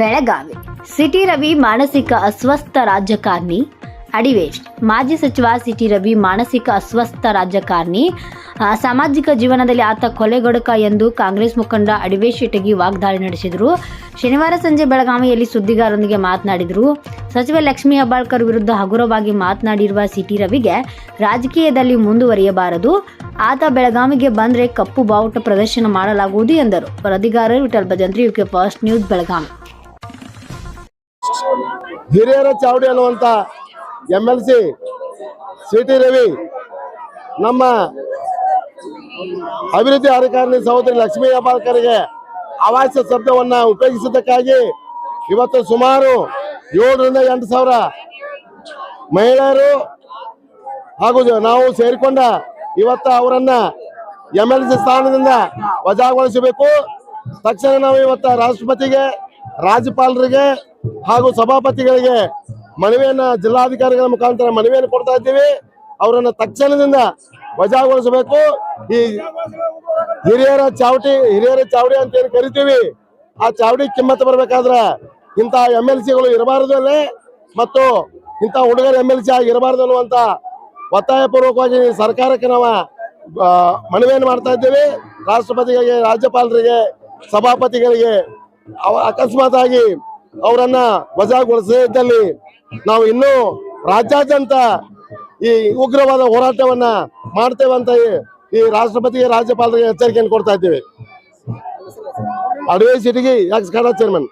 Belagavi. City Ravi ಮಾನಸಿಕ ಅಸ್ವಸ್ಥ ರಾಜಕಾರಣಿ ಅಡಿವೇಶ್ ಮಾಜಿ ಸಚಿವ ಸಿಟಿ ರವಿ ಮಾನಸಿಕ ಅಸ್ವಸ್ಥ ರಾಜಕಾರಣಿ ಸಾಮಾಜಿಕ ಜೀವನದಲ್ಲಿ ಆತ ಕೊಲೆಗೊಡಕ ಎಂದು ಕಾಂಗ್ರೆಸ್ ಮುಖಂಡ ಅಡಿವೇಶ್ ಇಟಗಿ ವಾಗ್ದಾಳಿ ನಡೆಸಿದರು. ಶನಿವಾರ ಸಂಜೆ ಬೆಳಗಾವಿಯಲ್ಲಿ ಸುದ್ದಿಗಾರರೊಂದಿಗೆ ಮಾತನಾಡಿದರು. ಸಚಿವ ಲಕ್ಷ್ಮೀ ಹೆಬ್ಬಾಳ್ಕರ್ ವಿರುದ್ಧ ಹಗುರವಾಗಿ ಮಾತನಾಡಿರುವ ಸಿಟಿ ರವಿಗೆ ರಾಜಕೀಯದಲ್ಲಿ ಮುಂದುವರಿಯಬಾರದು. ಆತ ಬೆಳಗಾವಿಗೆ ಬಂದರೆ ಕಪ್ಪು ಬಾವುಟ ಪ್ರದರ್ಶನ ಮಾಡಲಾಗುವುದು ಎಂದರು. ವರದಿಗಾರರು Vithal Bhajantri, UK first news, Belagavi. ಹಿರಿಯರ ಚಾವಡಿ ಅನ್ನುವಂತ M L C C T Ravi ನಮ್ಮ ಅಭಿವೃದ್ಧಿ ಅಧಿಕಾರಿ ಸಹೋದರಿ ಲಕ್ಷ್ಮೀ ಹೆಬ್ಬಾಳ್ಕರ್ಗೆ ಆವಾಸ ಶಬ್ದವನ್ನು ಉಪಯೋಗಿಸಿದ್ದಕ್ಕಾಗಿ ಇವತ್ತು ಸುಮಾರು ಏಳರಿಂದ ಎಂಟು ಸಾವಿರ ಮಹಿಳೆಯರು ಹಾಗೂ ನಾವು ಸೇರಿಕೊಂಡ ಇವತ್ತು ಅವರನ್ನ ಎಂ ಎಲ್ ಸಿ ಸ್ಥಾನದಿಂದ ವಜಾಗೊಳಿಸಬೇಕು. ತಕ್ಷಣ ನಾವು ಇವತ್ತು ರಾಷ್ಟ್ರಪತಿಗೆ, ರಾಜ್ಯಪಾಲರಿಗೆ ಹಾಗೂ ಸಭಾಪತಿಗಳಿಗೆ ಮನವಿಯನ್ನ ಜಿಲ್ಲಾಧಿಕಾರಿಗಳ ಮುಖಾಂತರ ಮನವಿಯನ್ನು ಕೊಡ್ತಾ ಇದ್ದೀವಿ. ಅವರನ್ನ ತಕ್ಷಣದಿಂದ ವಜಾಗೊಳಿಸಬೇಕು. ಈ ಹಿರಿಯರ ಚಾವಟಿ ಹಿರಿಯರ ಚಾವಡಿ ಅಂತ ಏನು ಕರಿತೀವಿ, ಆ ಚಾವಡಿ ಕಿಮ್ಮತ್ತು ಬರ್ಬೇಕಾದ್ರೆ ಇಂತಹ ಎಂ ಎಲ್ ಸಿಗಳು ಇರಬಾರದು ಅಲ್ಲೇ. ಮತ್ತು ಇಂಥ ಹುಡುಗರ ಎಂ ಎಲ್ ಸಿ ಆಗಿ ಇರಬಾರದು ಅನ್ನುವಂತ ಒತ್ತಾಯಪೂರ್ವಕವಾಗಿ ಸರ್ಕಾರಕ್ಕೆ ನಾವು ಮನವಿಯನ್ನು ಮಾಡ್ತಾ ಇದ್ದೇವೆ. ರಾಷ್ಟ್ರಪತಿಗಳಿಗೆ, ರಾಜ್ಯಪಾಲರಿಗೆ, ಸಭಾಪತಿಗಳಿಗೆ ಅಕಸ್ಮಾತ್ ಆಗಿ ಅವರನ್ನ ವಜಾಗೊಳಿಸಿದ್ದಲ್ಲಿ ನಾವು ಇನ್ನೂ ರಾಜ್ಯಾದ್ಯಂತ ಈ ಉಗ್ರವಾದ ಹೋರಾಟವನ್ನ ಮಾಡ್ತೇವೆ ಅಂತ ಈ- ರಾಷ್ಟ್ರಪತಿ ರಾಜ್ಯಪಾಲರಿಗೆ ಎಚ್ಚರಿಕೆಯನ್ನು ಕೊಡ್ತಾ ಇದ್ದೇವೆ. ಅಡ್ವೈಸ್ ಎಕ್ಸ್ ಕಡ ಚೇರ್ಮನ್